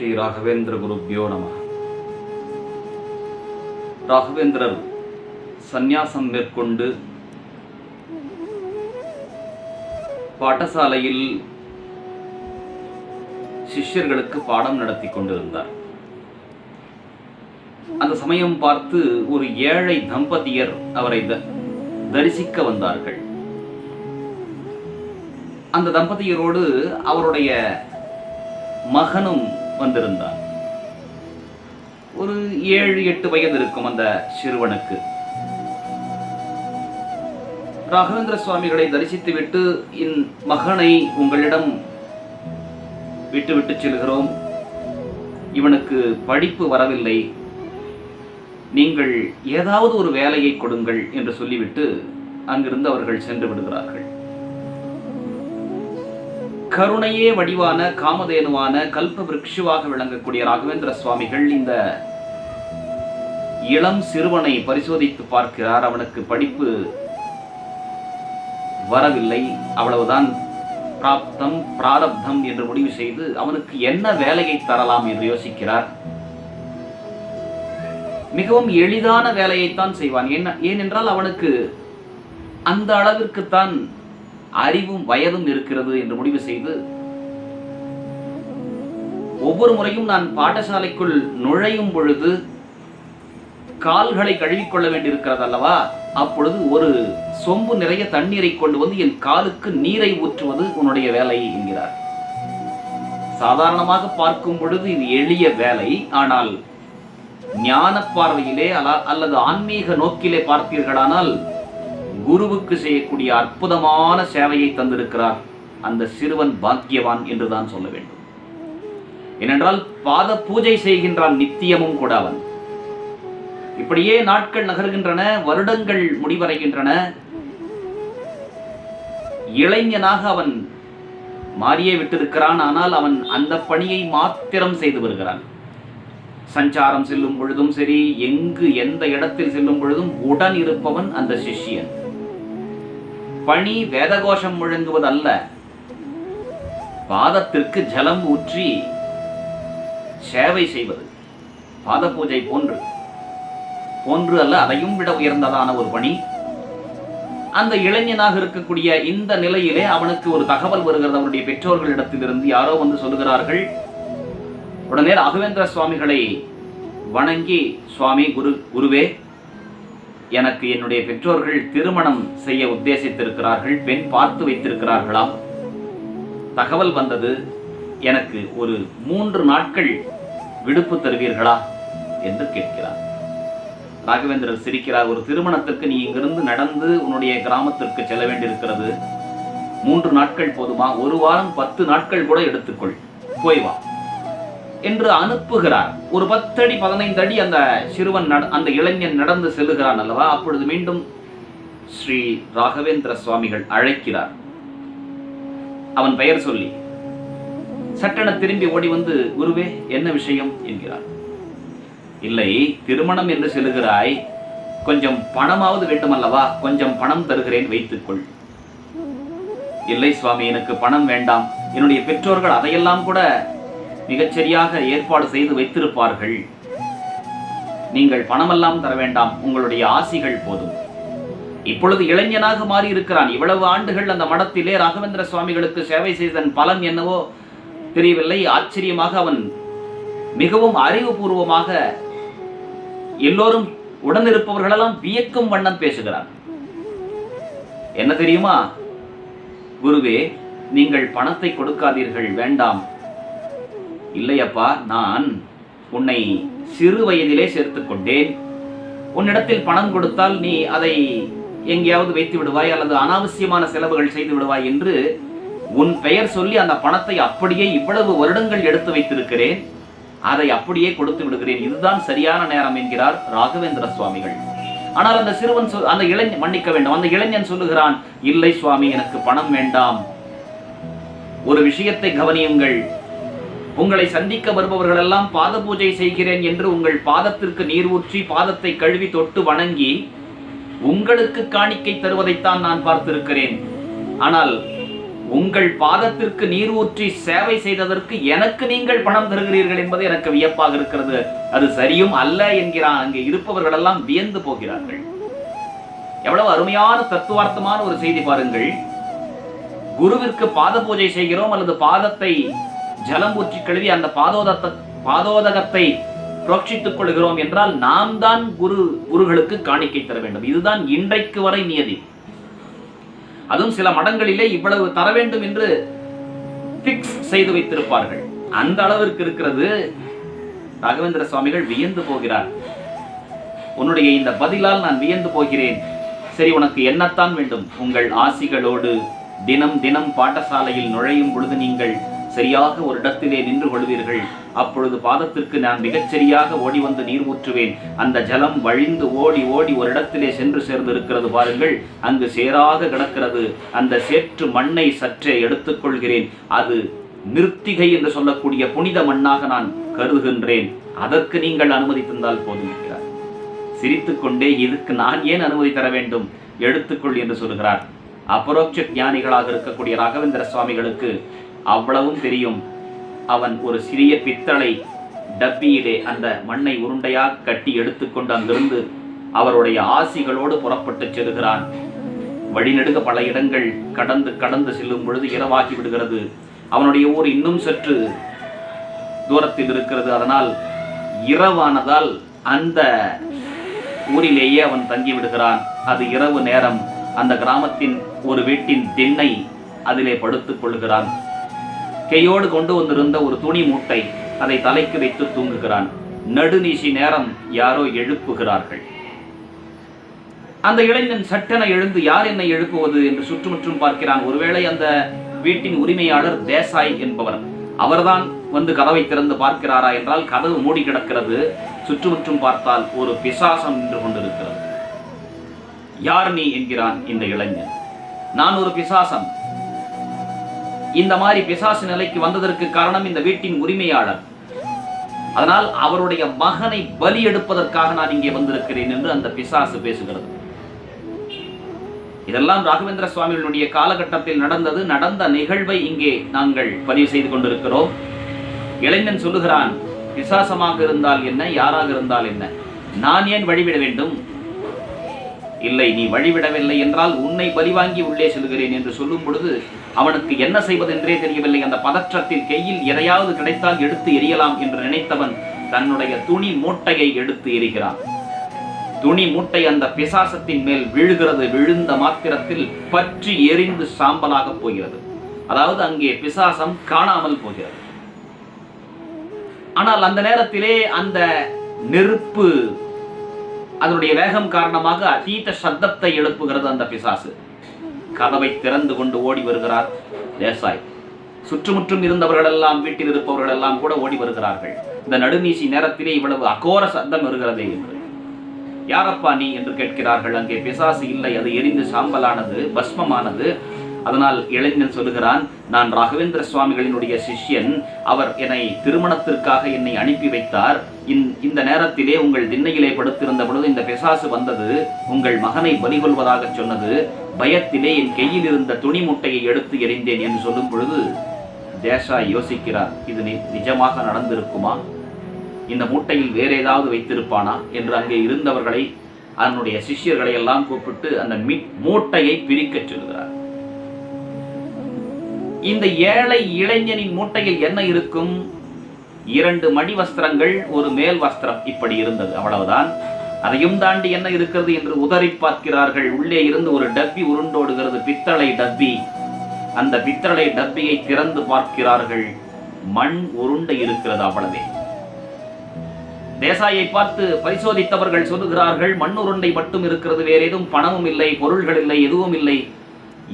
ஸ்ரீ ராகவேந்திர குருப்பியோ நம ராகவேந்திரர் சந்நியாசம் மேற்கொண்டு பாடசாலையில் சிஷ்யர்களுக்கு பாடம் நடத்தி கொண்டிருந்தார். அந்த சமயம் பார்த்து ஒரு ஏழை தம்பதியர் அவரை தரிசிக்க வந்தார்கள். அந்த தம்பதியரோடு அவருடைய மகனும் வந்திருந்தான். ஒரு ஏழு எட்டு வயது இருக்கும் அந்த சிறுவனுக்கு. ராகவேந்திர சுவாமிகளை தரிசித்துவிட்டு என் மகனை உங்களிடம் விட்டுவிட்டு செல்கிறோம். இவனுக்கு படிப்பு வரவில்லை. நீங்கள் ஏதாவது ஒரு வேலையை கொடுங்கள் என்று சொல்லிவிட்டு அங்கிருந்து அவர்கள் சென்று விடுகிறார்கள். கருணையே வடிவான காமதேனுவான கல்ப விருட்சுவாக விளங்கக்கூடிய ராகவேந்திர சுவாமிகள் இந்த இளம் சிறுவனை பரிசோதித்து பார்க்கிறார். அவனுக்கு படிப்பு வரவில்லை. அவ்வளவுதான் பிராப்தம் பிராரப்தம் என்று முடிவு செய்து அவனுக்கு என்ன வேலையை தரலாம் என்று யோசிக்கிறார். மிகவும் எளிதான வேலையைத்தான் செய்வான். என்ன ஏனென்றால் அவனுக்கு அந்த அளவிற்குத்தான் அறிவும் வயதும் இருக்கிறது என்று முடிவு செய்து ஒவ்வொரு முறையும் நான் பாடசாலைக்குள் நுழையும் பொழுது கால்களை கழுவிக்கொள்ள வேண்டியிருக்கிறது அல்லவா? அப்பொழுது ஒரு சொம்பு நிறைய தண்ணீரை கொண்டு வந்து என் காலுக்கு நீரை ஊற்றுவது உன்னுடைய வேலை என்கிறார். சாதாரணமாக பார்க்கும் பொழுது இது எளிய வேலை ஆனால் ஞான பார்வையிலே அல்லது ஆன்மீக நோக்கிலே பார்த்தீர்களானால் குருவுக்கு செய்யக்கூடிய அற்புதமான சேவையை தந்திருக்கிறார் அந்த சிறுவன் பாக்கியவான் என்றுதான் சொல்ல வேண்டும். ஏனென்றால் பாத பூஜை செய்கின்றான் நித்தியமும் கூட அவன். இப்படியே நாட்கள் நகர்கின்றன வருடங்கள் முடிவடைகின்றன. இளைஞனாக அவன் மாறியே விட்டிருக்கிறான் ஆனால் அவன் அந்த பணியை மாத்திரம் செய்து வருகிறான். சஞ்சாரம் செல்லும் பொழுதும் சரி எங்கு எந்த இடத்தில் செல்லும் பொழுதும் உடன் இருப்பவன் அந்த சிஷ்யன். பணி வேதகோஷம் முழங்குவதல்ல. பாதத்திற்கு ஜலம் ஊற்றி சேவை செய்வது பாத பூஜை போன்று. போன்று அல்ல அதையும் விட உயர்ந்ததான ஒரு பணி. அந்த இளைஞனாக இருக்கக்கூடிய இந்த நிலையிலே அவனுக்கு ஒரு தகவல் வருகிறது. அவனுடைய பெற்றோர்களிடத்திலிருந்து யாரோ வந்து சொல்லுகிறார்கள் உடனே ராகவேந்திர சுவாமிகளை வணங்கி சுவாமி குரு குருவே எனக்கு என்னுடைய பெற்றோர்கள் திருமணம் செய்ய உத்தேசித்திருக்கிறார்கள் பெண் பார்த்து வைத்திருக்கிறார்களாம். தகவல் வந்தது எனக்கு ஒரு மூன்று நாட்கள் விடுப்பு தருவீர்களா என்று கேட்கிறார். ராகவேந்திரர் சிரிக்கிறார் ஒரு திருமணத்திற்கு நீ இங்கிருந்து நடந்து உன்னுடைய கிராமத்திற்கு செல்ல வேண்டியிருக்கிறது. மூன்று நாட்கள் போதுமா? ஒரு வாரம் பத்து நாட்கள் கூட எடுத்துக்கொள். போய் வா. என்று அனுப்புகிறார். ஒரு பத்தடி பதினைந்து அடி அந்த சிறுவன் நட- அந்த இளைஞன் நடந்து செல்லுகிறான் அல்லவா? அப்பொழுது மீண்டும் ஸ்ரீ ராகவேந்திர சுவாமிகள் அழைக்கிறார். அவன் பெயர் சொல்லி சட்டென திரும்பி ஓடி வந்து குருவே என்ன விஷயம்? என்கிறார். இல்லை திருமணம் என்று செல்லுகிறாய். கொஞ்சம் பணமாவது வேண்டுமல்லவா கொஞ்சம் பணம் தருகிறேன் வைத்துக்கொள். இல்லை சுவாமி எனக்கு பணம் வேண்டாம். என்னுடைய பெற்றோர்கள் அதையெல்லாம் கூட மிகச்சரியாக ஏற்பாடு செய்து வைத்திருப்பார்கள். நீங்கள் பணமெல்லாம் தர வேண்டாம் உங்களுடைய ஆசிகள் போதும். இப்பொழுது இளைஞனாக மாறி இருக்கிறான் இவ்வளவு ஆண்டுகள் அந்த மடத்திலே ராகவேந்திர சுவாமிகளுக்கு சேவை செய்ததன் பலன் என்னவோ தெரியவில்லை. ஆச்சரியமாக அவன் மிகவும் அறிவுபூர்வமாக எல்லோரும் உடனிருப்பவர்களெல்லாம் வியக்கும் வண்ணம் பேசுகிறான். என்ன தெரியுமா? குருவே நீங்கள் பணத்தை கொடுக்காதீர்கள் வேண்டாம். இல்லையப்பா நான் உன்னை சிறு வயதிலே சேர்த்து கொண்டேன். உன்னிடத்தில் பணம் கொடுத்தால் நீ அதை எங்கேயாவது வைத்து விடுவாய் அல்லது அனாவசியமான செலவுகள் செய்து விடுவாய் என்று உன் பெயர் சொல்லி அந்த பணத்தை அப்படியே இவ்வளவு வருடங்கள் எடுத்து வைத்திருக்கிறேன். அதை அப்படியே கொடுத்து விடுகிறேன். இதுதான் சரியான நேரம் என்கிறார் ராகவேந்திர சுவாமிகள். ஆனால் அந்த சிறுவன் சொல் அந்த இளைஞன் மன்னிக்க வேண்டும். அந்த இளைஞன் சொல்லுகிறான் இல்லை சுவாமி எனக்கு பணம் வேண்டாம். ஒரு விஷயத்தை கவனியுங்கள். உங்களை சந்திக்க வருபவர்கள் எல்லாம் பாத பூஜை செய்கிறேன் என்று உங்கள் பாதத்திற்கு நீர் ஊற்றி பாதத்தை கழுவி தொட்டு வணங்கி உங்களுக்கு காணிக்கை தருவதைத்தான் நான் பார்த்திருக்கிறேன். ஆனால் உங்கள் பாதத்திற்கு நீர் ஊற்றி சேவை செய்ததற்கு எனக்கு நீங்கள் பணம் தருகிறீர்கள் என்பது எனக்கு வியப்பாக இருக்கிறது. அது சரியும் அல்ல என்கிறான். அங்கே இருப்பவர்கள் எல்லாம் வியந்து போகிறார்கள். எவ்வளவு அருமையான தத்துவார்த்தமான ஒரு செய்தி பாருங்கள். குருவிற்கு பாத பூஜை செய்கிறோம் அல்லது பாதத்தை ஜலம் ஊற்றி கழுவி அந்த பாதோதத்தை பாதோதகத்தை புரோட்சித்துக் கொள்கிறோம் என்றால் நாம் தான் குரு குருகளுக்கு காணிக்கை தர வேண்டும். இதுதான் இன்றைக்கு வரை நியதி. அதுவும் சில மடங்களிலே இவ்வளவு தர வேண்டும் என்று பிக்ஸ் செய்து வைத்திருப்பார்கள். அந்த அளவிற்கு இருக்கிறது. ராகவேந்திர சுவாமிகள் வியந்து போகிறார். உன்னுடைய இந்த பதிலால் நான் வியந்து போகிறேன். சரி உனக்கு என்னத்தான் வேண்டும்? உங்கள் ஆசிகளோடு தினம் தினம் பாடசாலையில் நுழையும் பொழுது நீங்கள் சரியாக ஒரு இடத்திலே நின்று கொள்வீர்கள். அப்பொழுது பாதத்திற்கு நான் மிகச்சரியாக ஓடி வந்து நீர் ஊற்றுவேன். அந்த ஜலம் வழிந்து ஓடி ஓடி ஒரு இடத்திலே சென்று சேர்ந்து இருக்கிறது பாருங்கள். அங்கு சேராக கிடக்கிறது. அந்த சேற்று மண்ணை சற்றே எடுத்துக்கொள்கிறேன். அது நிறுத்திகை என்று சொல்லக்கூடிய புனித மண்ணாக நான் கருதுகின்றேன். அதற்கு நீங்கள் அனுமதி தந்தால் போதும் என்கிறார். சிரித்துக்கொண்டே இதுக்கு நான் ஏன் அனுமதி தர வேண்டும்? எடுத்துக்கொள் என்று சொல்கிறார். அபரோட்ச ஞானிகளாக இருக்கக்கூடிய ராகவேந்திர சுவாமிகளுக்கு அவ்வளவும் தெரியும். அவன் ஒரு சிறிய பித்தளை டப்பியிலே அந்த மண்ணை உருண்டையாக கட்டி எடுத்துக்கொண்டு அங்கிருந்து அவருடைய ஆசிகளோடு புறப்பட்டு செல்கிறான். வழிநெடுக பல இடங்கள் கடந்து கடந்து செல்லும் பொழுது இரவாகி விடுகிறது. அவனுடைய ஊர் இன்னும் சற்று தூரத்தில் இருக்கிறது. அதனால் இரவானதால் அந்த ஊரிலேயே அவன் தங்கி விடுகிறான். அது இரவு நேரம். அந்த கிராமத்தின் ஒரு வீட்டின் திண்ணை அதிலே படுத்துக் கொள்கிறான் கையோடு கொண்டு வந்திருந்த ஒரு துணி மூட்டை அதை தலைக்கு வைத்து தூங்குகிறான். நடுநீசி நேரம் யாரோ எழுப்புகிறார்கள். அந்த இளைஞன் சட்டென எழுந்து யார் என்னை எழுப்புவது என்று சுற்றுமுற்றும் பார்க்கிறான். ஒருவேளை அந்த வீட்டின் உரிமையாளர் தேசாய் என்பவர். அவர்தான் வந்து கதவை திறந்து பார்க்கிறாரா என்றால் கதவு மூடி கிடக்கிறது. சுற்றுமுற்றும் பார்த்தால் ஒரு பிசாசம் நின்று கொண்டிருக்கிறது. யார் நீ என்கிறான் இந்த இளைஞன். நான் ஒரு பிசாசம் இந்த மாதிரி பிசாசு நிலைக்கு வந்ததற்கு காரணம் இந்த வீட்டின் உரிமையாளர். அதனால் அவருடைய மகனை பலி எடுப்பதற்காக நான் இங்கே வந்திருக்கிறேன் என்று அந்த பிசாசு பேசுகிறது. இதெல்லாம் ராகவேந்திர சுவாமிகளுடைய காலகட்டத்தில் நடந்தது. நடந்த நிகழ்வை இங்கே நாங்கள் பதிவு செய்து கொண்டிருக்கிறோம். இளைஞன் சொல்லுகிறான் பிசாசமாக இருந்தால் என்ன யாராக இருந்தால் என்ன? நான் ஏன் வழிவிட வேண்டும்? இல்லை நீ வழிவிடவில்லை என்றால் உன்னை பலிவாங்கி உள்ளே செல்கிறேன் என்று சொல்லும் பொழுது அவனுக்கு என்ன செய்வதென்றே தெரியவில்லை. அந்த பதற்றத்தில் கையில் எதையாவது கிடைத்தால் எடுத்து எரியலாம் என்று நினைத்தவன் தன்னுடைய துணி மூட்டையை எடுத்து எரிகிறான் துணி மூட்டை அந்த பிசாசத்தின் மேல் விழுகிறது. விழுந்த மாத்திரத்தில் பற்றி எரிந்து சாம்பலாக போகிறது. அதாவது அங்கே பிசாசம் காணாமல் போகிறது. ஆனால் அந்த நேரத்திலே அந்த நெருப்பு அதனுடைய வேகம் காரணமாக அதீத சப்தத்தை எழுப்புகிறது அந்த பிசாசு. கதவை திறந்து கொண்டு ஓடி வருகிறார் தேசாய் சுற்றுமுற்றும் இருந்தவர்கள் எல்லாம் வீட்டில் இருப்பவர்கள் எல்லாம் கூட ஓடி வருகிறார்கள். இந்த நடுநீசி நேரத்திலே இவ்வளவு அகோர சத்தம் வருகிறதே என்று. யாரப்பா நீ என்று கேட்கிறார்கள். அங்கே பிசாசு இல்லை. அது எரிந்து சாம்பலானது பஸ்மமானது. அதனால் இளைஞன் சொல்லுகிறான் நான் ராகவேந்திர சுவாமிகளினுடைய சிஷ்யன். அவர் என்னை திருமணத்திற்காக என்னை அனுப்பி வைத்தார். இந்- இந்த நேரத்திலே உங்கள் திண்ணையிலே படுத்திருந்த பொழுது இந்த பிசாசு வந்தது. உங்கள் மகனை பலி கொள்வதாக சொன்னது. பயத்திலே என் கையில் இருந்த துணி முட்டையை எடுத்து எறிந்தேன் என்று சொல்லும் பொழுது தேசா யோசிக்கிறார் இது நி- நிஜமாக நடந்திருக்குமா? இந்த மூட்டையில் வேற ஏதாவது வைத்திருப்பானா? என்று அங்கே இருந்தவர்களை அதனுடைய சிஷ்யர்களை எல்லாம் கூப்பிட்டு அந்த மீ- மூட்டையை பிரிக்கச் சொல்கிறார். இந்த ஏழை இளைஞனின் மூட்டையில் என்ன இருக்கும்? இரண்டு மடி வஸ்திரங்கள் ஒரு மேல் வஸ்திரம். இப்படி இருந்தது. அவ்வளவுதான். அதையும் தாண்டி என்ன இருக்கிறது என்று உதறி பார்க்கிறார்கள். உள்ளே இருந்து ஒரு டப்பி உருண்டோடுகிறது. பித்தளை டப்பி. அந்த பித்தளை டப்பியை திறந்து பார்க்கிறார்கள். மண் உருண்டை இருக்கிறது அவ்வளவே. தேசாயை பார்த்து பரிசோதித்தவர்கள் சொல்லுகிறார்கள் மண்ணுருண்டை மட்டும் இருக்கிறது. வேற எதுவும் பணமும் இல்லை பொருள்கள் இல்லை எதுவும் இல்லை.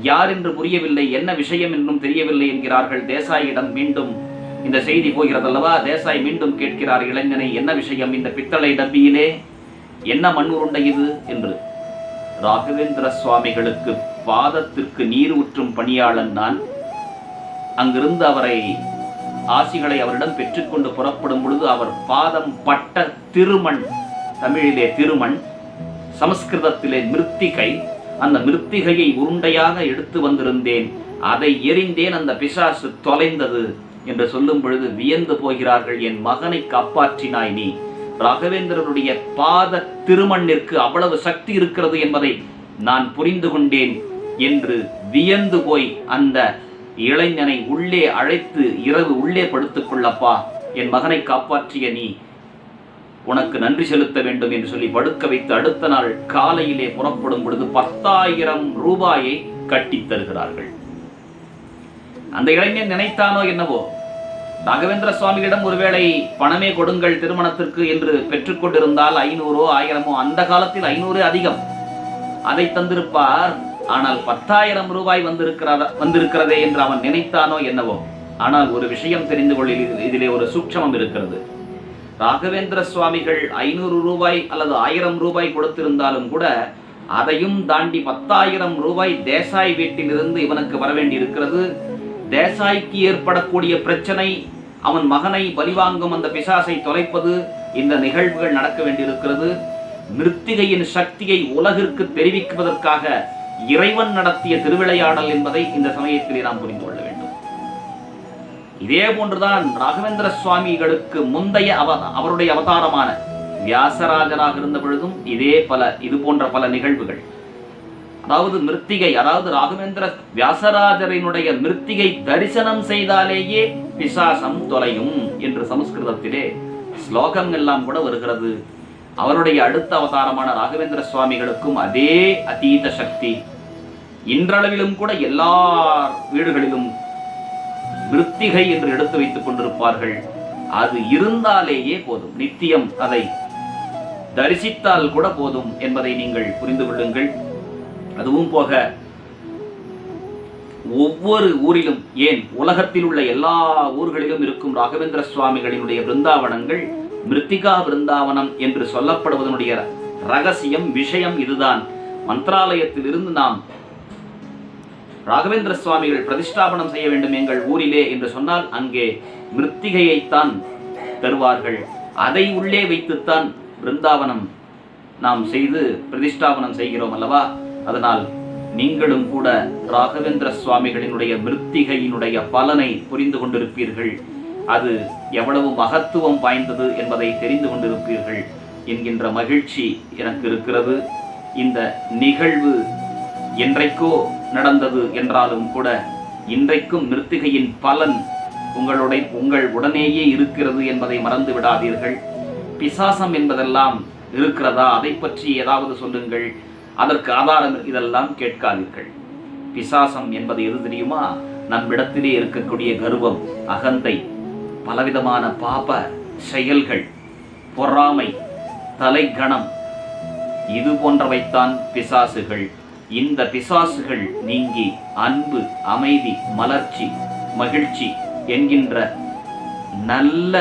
யார் என்று புரியவில்லை என்ன விஷயம் என்றும் தெரியவில்லை என்கிறார்கள். தேசாயிடம் மீண்டும் இந்த செய்தி போகிறதல்லவா? தேசாய் மீண்டும் கேட்கிறார் இளைஞனை என்ன விஷயம்? இந்த பித்தளை டப்பியிலே என்ன மண்ணுருண்டை இது? என்று. ராகவேந்திர சுவாமிகளுக்கு பாதத்திற்கு நீர் ஊற்றும் பணியாளன் நான். அங்கிருந்து அவரை ஆசிகளை அவரிடம் பெற்றுக்கொண்டு புறப்படும் பொழுது அவர் பாதம் பட்ட திருமண் தமிழிலே திருமண் சமஸ்கிருதத்திலே மிருத்திகை அந்த மிருத்திகையை உருண்டையாக எடுத்து வந்திருந்தேன். அதை எறிந்தேன் அந்த பிசாசு தொலைந்தது என்று சொல்லும் பொழுது வியந்து போகிறார்கள். என் மகனை காப்பாற்றினாய் நீ. ராகவேந்திரனுடைய பாத திருமண்ணிற்கு அவ்வளவு சக்தி இருக்கிறது என்பதை நான் புரிந்து கொண்டேன் என்று வியந்து போய் அந்த இளைஞனை உள்ளே அழைத்து இரவு உள்ளே படுத்துக்கொள்ளப்பா என் மகனை காப்பாற்றிய நீ. உனக்கு நன்றி செலுத்த வேண்டும் என்று சொல்லி படுக்க வைத்து அடுத்த நாள் காலையிலே புறப்படும் பொழுது பத்தாயிரம் ரூபாயை கட்டித் தருகிறார்கள். அந்த இளைஞன் நினைத்தானோ என்னவோ ராகவேந்திர சுவாமிகளிடம் ஒருவேளை பணமே கொடுங்கள் திருமணத்திற்கு என்று பெற்றுக்கொண்டிருந்தால் ஐநூறோ ஆயிரமோ அந்த காலத்தில் ஐநூறு அதிகம். அதை தந்திருப்பார். ஆனால் பத்தாயிரம் ரூபாய் வந்திருக்கிறதா வந்திருக்கிறதே என்று அவன் நினைத்தானோ என்னவோ. ஆனால் ஒரு விஷயம் தெரிந்து கொள்ள இதிலே ஒரு சூட்சமம் இருக்கிறது. ராகவேந்திர சுவாமிகள் ஐநூறு ரூபாய் அல்லது ஆயிரம் ரூபாய் கொடுத்திருந்தாலும் கூட அதையும் தாண்டி பத்தாயிரம் ரூபாய் தேசாய் வீட்டிலிருந்து இவனுக்கு வரவேண்டி இருக்கிறது தேசாய்க்கு ஏற்படக்கூடிய பிரச்சனை அவன் மகனை பலிவாங்கும் அந்த பிசாசை தொலைப்பது இந்த நிகழ்வுகள் நடக்க வேண்டியிருக்கிறது. மிருத்திகையின் சக்தியை உலகிற்கு தெரிவிப்பதற்காக இறைவன் நடத்திய திருவிளையாடல் என்பதை இந்த சமயத்திலே நாம் புரிந்து கொள்ள இதே போன்றுதான் ராகவேந்திர சுவாமிகளுக்கு முந்தைய அவ அவருடைய அவதாரமான வியாசராஜராக இருந்த பொழுதும் இதே பல இது போன்ற பல நிகழ்வுகள். அதாவது மிருத்திகை அதாவது ராகவேந்திர வியாசராஜரினுடைய மிருத்திகை தரிசனம் செய்தாலேயே பிசாசம் தொலையும் என்று சமஸ்கிருதத்திலே ஸ்லோகம் எல்லாம் கூட வருகிறது. அவருடைய அடுத்த அவதாரமான ராகவேந்திர சுவாமிகளுக்கும் அதே அதீத சக்தி. இன்றளவிலும் கூட எல்லா வீடுகளிலும் விருத்திகை என்று எடுத்து வைத்துக் கொண்டிருப்பார்கள். அது இருந்தாலேயே போதும். நித்தியம் அதை தரிசித்தால் கூட போதும் என்பதை நீங்கள் புரிந்து கொள்ளுங்கள். அதுவும் போக ஒவ்வொரு ஊரிலும் ஏன் உலகத்தில் உள்ள எல்லா ஊர்களிலும் இருக்கும் ராகவேந்திர சுவாமிகளினுடைய பிருந்தாவனங்கள் மிருத்திகா பிருந்தாவனம் என்று சொல்லப்படுவதனுடைய ரகசியம் விஷயம் இதுதான். மந்திராலயத்திலிருந்து நாம் ராகவேந்திர சுவாமிகள் பிரதிஷ்டாபனம் செய்ய வேண்டும் எங்கள் ஊரிலே என்று சொன்னால் அங்கே மிருத்திகையைத்தான் தருவார்கள். அதை உள்ளே வைத்துத்தான் பிருந்தாவனம் நாம் செய்து பிரதிஷ்டாபனம் செய்கிறோம் அல்லவா? அதனால் நீங்களும் கூட ராகவேந்திர சுவாமிகளினுடைய மிருத்திகையினுடைய பலனை புரிந்து கொண்டிருப்பீர்கள். அது எவ்வளவு மகத்துவம் வாய்ந்தது என்பதை தெரிந்து கொண்டிருப்பீர்கள். என்கின்ற மகிழ்ச்சி எனக்கு இருக்கிறது. இந்த நிகழ்வு என்றைக்கோ நடந்தது என்றாலும் கூட இன்றைக்கும் மிருத்திகையின் பலன் உங்களுடைய உங்கள் உடனேயே இருக்கிறது என்பதை மறந்து விடாதீர்கள். பிசாசம் என்பதெல்லாம் இருக்கிறதா? அதை பற்றி ஏதாவது சொல்லுங்கள். அதற்கு ஆதாரம் இதெல்லாம் கேட்காதீர்கள். பிசாசம் என்பது எது தெரியுமா? நம்மிடத்திலே இருக்கக்கூடிய கர்வம் அகந்தை பலவிதமான பாப செயல்கள் பொறாமை தலைகணம். இது போன்றவைத்தான் பிசாசுகள். இந்த பிசாசுகள் நீங்கி அன்பு அமைதி மலர்ச்சி மகிழ்ச்சி என்கின்ற நல்ல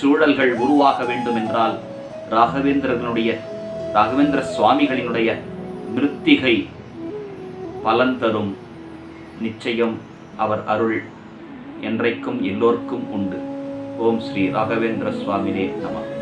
சூழல்கள் உருவாக வேண்டும் என்றால் ராகவேந்திரனுடைய ராகவேந்திர சுவாமிகளினுடைய மிருத்திகை பலன் தரும் நிச்சயம் அவர் அருள் என்றைக்கும் எல்லோருக்கும் உண்டு. ஓம் ஸ்ரீ ராகவேந்திர சுவாமினே நமக்கு